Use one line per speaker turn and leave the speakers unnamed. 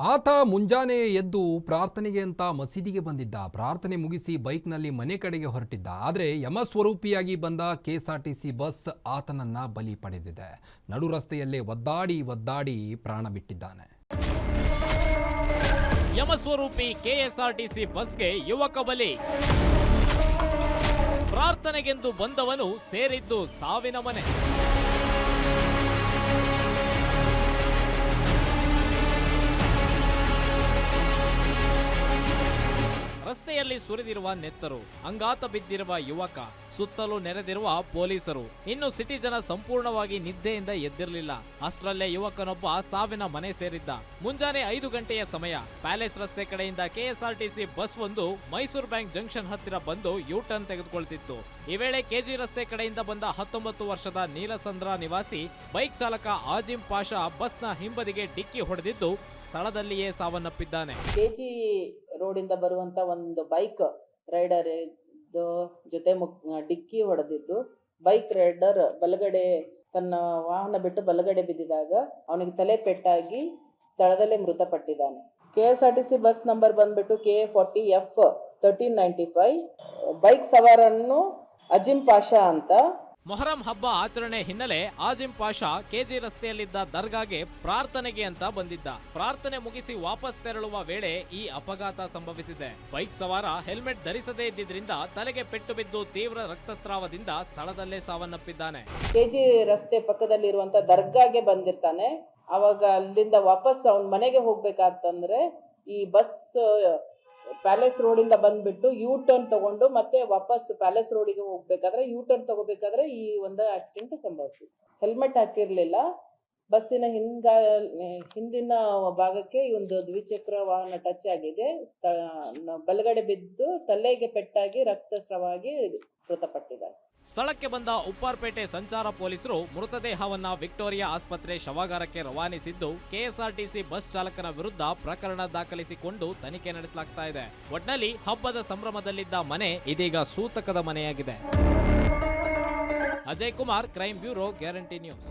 ಆತ ಮುಂಜಾನೆ ಎದ್ದು ಪ್ರಾರ್ಥನೆಗೆ ಅಂತ ಮಸೀದಿಗೆ ಬಂದಿದ್ದ. ಪ್ರಾರ್ಥನೆ ಮುಗಿಸಿ ಬೈಕ್ನಲ್ಲಿ ಮನೆ ಕಡೆಗೆ ಹೊರಟಿದ್ದ. ಆದರೆ ಯಮಸ್ವರೂಪಿಯಾಗಿ ಬಂದ ಕೆಎಸ್ಆರ್ಟಿಸಿ ಬಸ್ ಆತನನ್ನ ಬಲಿ ಪಡೆದಿದೆ. ನಡು ರಸ್ತೆಯಲ್ಲೇ ಒದ್ದಾಡಿ ಒದ್ದಾಡಿ ಪ್ರಾಣ ಬಿಟ್ಟಿದ್ದಾನೆ.
ಯಮಸ್ವರೂಪಿ ಕೆಎಸ್ಆರ್ಟಿಸಿ ಬಸ್ಗೆ ಯುವಕ ಬಲಿ. ಪ್ರಾರ್ಥನೆಗೆಂದು ಬಂದವನು ಸೇರಿದ್ದು ಸಾವಿನ ಮನೆ. ರಸ್ತೆಯಲ್ಲಿ ಸುರಿದಿರುವ ನೆತ್ತರು, ಅಂಗಾತ ಬಿದ್ದಿರುವ ಯುವಕ, ಸುತ್ತಲೂ ನೆರೆದಿರುವ ಪೊಲೀಸರು. ಇನ್ನು ಸಿಟಿ ಜನ ಸಂಪೂರ್ಣವಾಗಿ ನಿದ್ದೆಯಿಂದ ಎದ್ದಿರಲಿಲ್ಲ. ಅಷ್ಟರಲ್ಲೇ ಯುವಕನೊಬ್ಬ ಸಾವಿನ ಮನೆ ಸೇರಿದ್ದ. ಮುಂಜಾನೆ ಐದು ಗಂಟೆಯ ಸಮಯ. ಪ್ಯಾಲೇಸ್ ರಸ್ತೆ ಕಡೆಯಿಂದ ಕೆಎಸ್ಆರ್ಟಿಸಿ ಬಸ್ ಒಂದು ಮೈಸೂರು ಬ್ಯಾಂಕ್ ಜಂಕ್ಷನ್ ಹತ್ತಿರ ಬಂದು ಯೂ ಟರ್ನ್ ತೆಗೆದುಕೊಳ್ತಿತ್ತು. ಈ ವೇಳೆ ಕೆಜಿ ರಸ್ತೆ ಕಡೆಯಿಂದ ಬಂದ ಹತ್ತೊಂಬತ್ತು ವರ್ಷದ ನೀಲಸಂದ್ರ ನಿವಾಸಿ, ಬೈಕ್ ಚಾಲಕ ಆಜಿಂ ಪಾಷಾ ಬಸ್ನ ಹಿಂಬದಿಗೆ ಡಿಕ್ಕಿ ಹೊಡೆದಿದ್ದು ಸ್ಥಳದಲ್ಲಿಯೇ ಸಾವನ್ನಪ್ಪಿದ್ದಾನೆ.
ಕೆಜಿ ರೋಡಿಂದ ಬರುವಂತ ಒಂದು ಬೈಕ್ ರೈಡರ್ ಜೊತೆ ಮುಕ್ ಡಿಕ್ಕಿ ಹೊಡೆದಿದ್ದು. ಬೈಕ್ ರೈಡರ್ ಬಲಗಡೆ ತನ್ನ ವಾಹನ ಬಿಟ್ಟು ಬಲಗಡೆ ಬಿದ್ದಿದಾಗ ಅವನಿಗೆ ತಲೆ ಪೆಟ್ಟಾಗಿ ಸ್ಥಳದಲ್ಲೇ ಮೃತಪಟ್ಟಿದ್ದಾನೆ. K S R T C bus number ಬಂದ್ಬಿಟ್ಟು K forty F thirteen ninety five. Bike ಸವಾರನ್ನು Azim Pasha ಅಂತ
ಮೊಹರಂ ಹಬ್ಬ ಆಚರಣೆ ಹಿನ್ನೆಲೆ ಆಜಿಂ ಪಾಷಾ ಕೆಜಿ ರಸ್ತೆಯಲ್ಲಿದ್ದ ದರ್ಗಾಗೆ ಪ್ರಾರ್ಥನೆಗೆ ಅಂತ ಬಂದಿದ್ದ. ಪ್ರಾರ್ಥನೆ ಮುಗಿಸಿ ವಾಪಸ್ ತೆರಳುವ ವೇಳೆ ಈ ಅಪಘಾತ ಸಂಭವಿಸಿದೆ. ಬೈಕ್ ಸವಾರ ಹೆಲ್ಮೆಟ್ ಧರಿಸದೇ ಇದ್ದಿದ್ರಿಂದ ತಲೆಗೆ ಪೆಟ್ಟು ಬಿದ್ದು ತೀವ್ರ ರಕ್ತಸ್ರಾವದಿಂದ ಸ್ಥಳದಲ್ಲೇ ಸಾವನ್ನಪ್ಪಿದ್ದಾನೆ.
ಕೆಜಿ ರಸ್ತೆ ಪಕ್ಕದಲ್ಲಿರುವಂತ ದರ್ಗಾಗೆ ಬಂದಿರ್ತಾನೆ. ಅವಾಗ ಅಲ್ಲಿಂದ ವಾಪಸ್ ಅವನ ಮನೆಗೆ ಹೋಗ್ಬೇಕಾತಂದ್ರೆ ಈ ಬಸ್ ಪ್ಯಾಲೇಸ್ ರೋಡಿಂದ ಬಂದ್ಬಿಟ್ಟು ಯು ಟರ್ನ್ ತಗೊಂಡು ಮತ್ತೆ ವಾಪಸ್ ಪ್ಯಾಲೇಸ್ ರೋಡಿಗೆ ಹೋಗ್ಬೇಕಾದ್ರೆ ಯು ಟರ್ನ್ ತಗೋಬೇಕಾದ್ರೆ ಈ ಒಂದು ಆಕ್ಸಿಡೆಂಟ್ ಸಂಭವಿಸಿದೆ ಹೆಲ್ಮೆಟ್ ಹಾಕಿರ್ಲಿಲ್ಲ. ಬಸ್ಸಿನ ಹಿಂದ್ಗಾ ಹಿಂದಿನ ಭಾಗಕ್ಕೆ ಈ ಒಂದು ದ್ವಿಚಕ್ರ ವಾಹನ ಟಚ್ ಆಗಿದೆ. ಬಲಗಡೆ ಬಿದ್ದು ತಲೆಗೆ ಪೆಟ್ಟಾಗಿ ರಕ್ತಸ್ರಾವವಾಗಿ ಮೃತಪಟ್ಟಿದ್ದಾರೆ.
ಸ್ಥಳಕ್ಕೆ ಬಂದ ಉಪ್ಪಾರ್ಪೇಟೆ ಸಂಚಾರ ಪೊಲೀಸರು ಮೃತದೇಹವನ್ನ ವಿಕ್ಟೋರಿಯಾ ಆಸ್ಪತ್ರೆ ಶವಾಗಾರಕ್ಕೆ ರವಾನಿಸಿದ್ದು, ಕೆಎಸ್ಆರ್ಟಿಸಿ ಬಸ್ ಚಾಲಕನ ವಿರುದ್ಧ ಪ್ರಕರಣ ದಾಖಲಿಸಿಕೊಂಡು ತನಿಖೆ ನಡೆಸಲಾಗ್ತಾ ಇದೆ. ಒಟ್ನಲ್ಲಿ ಹಬ್ಬದ ಸಂಭ್ರಮದಲ್ಲಿದ್ದ ಮನೆ ಇದೀಗ ಸೂತಕದ ಮನೆಯಾಗಿದೆ. Ajay Kumar crime bureau, guarantee news.